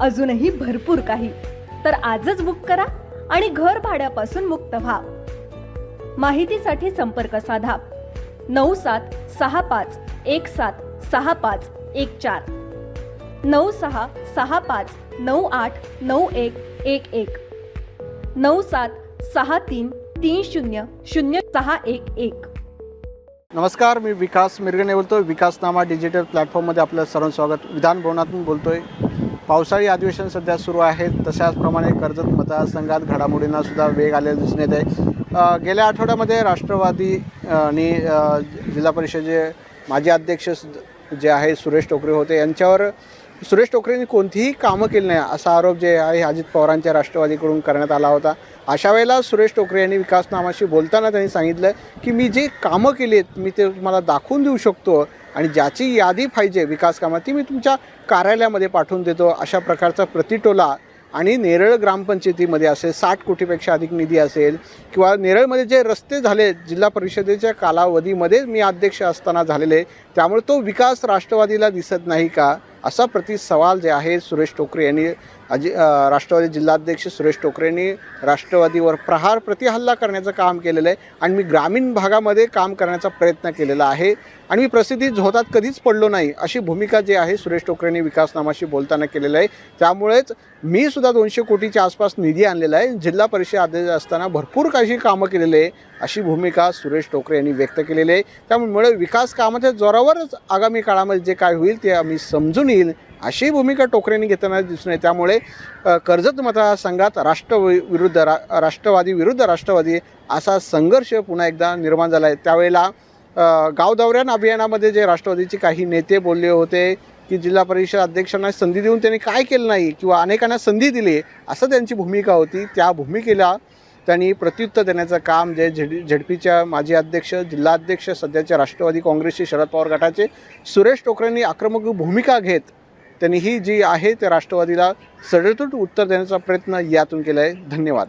अजूनही भरपूर काही. तर आजच बुक करा आणि घर भाड्यापासून मुक्त व्हा. माहितीसाठी संपर्क साधा. नऊ सात सहा पाच एक सात सहा पाच एक चार. नऊ सहा सहा पाच नऊ आठ नऊ एक एक एक. नऊ सात सहा तीन तीन शून्य शून्य सहा एक एक. नमस्कार मी विकास मिरगणे बोलतोय. विकासनामा डिजिटल प्लॅटफॉर्ममध्ये आपलं सर्व स्वागत. विधान भवनातून बोलतोय. पावसाळी अधिवेशन सध्या सुरू आहे. तशाचप्रमाणे कर्जत मतदारसंघात घडामोडींना सुद्धा वेग आलेला दिसून येत आहे गेल्या आठवड्यामध्ये राष्ट्रवादी आणि जिल्हा परिषदेचे माजी अध्यक्ष जे आहे सुरेश टोकरे होते. यांच्यावर सुरेश टोकरेंनी कोणतीही कामं केली नाही असा आरोप जे आहे अजित पवारांच्या राष्ट्रवादीकडून करण्यात आला होता. अशा वेळेला सुरेश टोकरे यांनी विकासनामाशी बोलताना त्यांनी सांगितलं की मी जे कामं केली आहेत मी ते तुम्हाला दाखवून देऊ शकतो आणि ज्याची यादी पाहिजे विकास कामात ती मी तुमच्या कार्यालयामध्ये पाठवून देतो. अशा प्रकारचा प्रतिटोला आणि नेरळ ग्रामपंचायतीमध्ये असेल साठ कोटीपेक्षा अधिक निधी असेल किंवा नेरळमध्ये जे रस्ते झाले जिल्हा परिषदेच्या कालावधीमध्ये मी अध्यक्ष असताना झालेले त्यामुळे तो विकास राष्ट्रवादीला दिसत नाही का? असा प्रति सवाल जे आहे सुरेश टोकरे यांनी अजि राष्ट्रवादी जिल्हाध्यक्ष सुरेश टोकरेंनी राष्ट्रवादीवर प्रहार प्रतिहल्ला करण्याचं काम केलेलं आहे आणि मी ग्रामीण भागामध्ये काम करण्याचा प्रयत्न केलेला आहे आणि मी प्रसिद्धी झोतात कधीच पडलो नाही अशी भूमिका जी आहे सुरेश टोकरेंनी विकासनामाशी बोलताना केलेलं आहे. त्यामुळेच मी सुद्धा दोनशे कोटीच्या आसपास निधी आणलेला आहे. जिल्हा परिषद अध्यक्ष असताना भरपूर काही कामं केलेली आहे अशी भूमिका सुरेश टोकरे यांनी व्यक्त केलेली आहे. त्यामुळे विकास कामाच्या जोरावरच आगामी काळामध्ये जे काय होईल ते आम्ही समजून येईल. अशी भूमिका टोकरेंनी घेताना दिसून आहे त्यामुळे कर्जत मतदारसंघात राष्ट्र विरुद्ध रा राष्ट्रवादी विरुद्ध राष्ट्रवादी असा संघर्ष पुन्हा एकदा निर्माण झाला आहे. त्यावेळेला गाव दौऱ्यान अभियानामध्ये जे राष्ट्रवादीचे काही नेते बोलले होते की जिल्हा परिषद अध्यक्षांना संधी देऊन त्यांनी काय केलं नाही किंवा अनेकांना संधी दिली असं त्यांची भूमिका होती. त्या भूमिकेला त्यांनी प्रत्युत्तर देण्याचं काम जे झेड झेडपीच्या माजी अध्यक्ष जिल्हाध्यक्ष सध्याच्या राष्ट्रवादी काँग्रेसचे शरद पवार गटाचे सुरेश टोकरेंनी आक्रमक भूमिका घेत त्यांनी ही जी आहे त्या राष्ट्रवादीला सडतूट उत्तर देण्याचा प्रयत्न यातून केला आहे धन्यवाद.